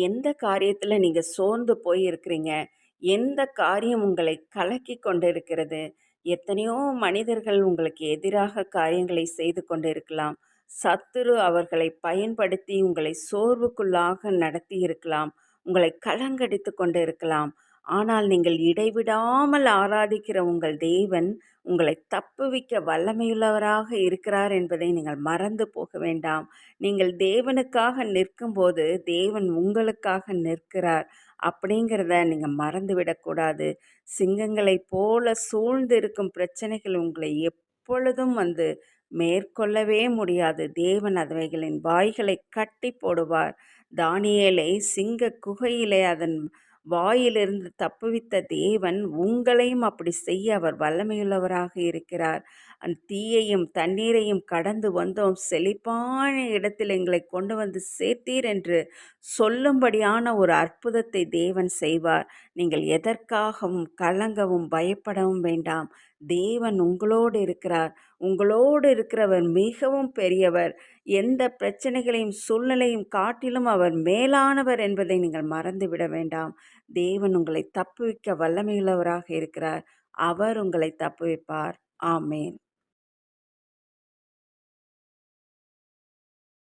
எந்த காரியத்தில் நீங்கள் சோர்ந்து போய் இருக்கிறீங்க? எந்த காரியம் உங்களை கலக்கி கொண்டு இருக்கிறது எத்தனையோ மனிதர்கள் உங்களுக்கு எதிராக காரியங்களை செய்து கொண்டு இருக்கலாம் சத்துரு அவர்களை பயன்படுத்தி உங்களை சோர்வுக்குள்ளாக நடத்தி இருக்கலாம். உங்களை கலங்கடித்து கொண்டு இருக்கலாம் ஆனால் நீங்கள் இடைவிடாமல் ஆராதிக்கிற உங்கள் தேவன் உங்களை தப்புவிக்க வல்லமையுள்ளவராக இருக்கிறார் என்பதை நீங்கள் மறந்து போக வேண்டாம். நீங்கள் தேவனுக்காக நிற்கும்போது தேவன் உங்களுக்காக நிற்கிறார். அப்படிங்கிறத நீங்கள் மறந்துவிடக்கூடாது. சிங்கங்களைப் போல சூழ்ந்து இருக்கும் பிரச்சனைகள் உங்களை எப்பொழுதும் வந்து மேற்கொள்ளவே முடியாது. தேவன் அவைகளின் வாய்களை கட்டி போடுவார். தானியேலை சிங்க குகையிலே அதன் வாயிலிருந்து தப்புவித்த தேவன் உங்களையும் அப்படி செய்ய அவர் வல்லமையுள்ளவராக இருக்கிறார். அந்த தீயையும் தண்ணீரையும் கடந்து வந்தோம் செழிப்பான இடத்தில் எங்களை கொண்டு வந்து சேர்த்தீர் என்று சொல்லும்படியான ஒரு அற்புதத்தை தேவன் செய்வார். நீங்கள் எதற்காகவும் கலங்கவும் பயப்படவும் வேண்டாம். தேவன் உங்களோடு இருக்கிறார். உங்களோடு இருக்கிறவர் மிகவும் பெரியவர். எந்த பிரச்சனைகளையும் சூழ்நிலையும் காட்டிலும் அவர் மேலானவர் என்பதை நீங்கள் மறந்துவிட வேண்டாம். தேவன் உங்களை தப்புவிக்க வல்லமையுள்ளவராக இருக்கிறார். அவர் உங்களை தப்புவிப்பார். ஆமேன்.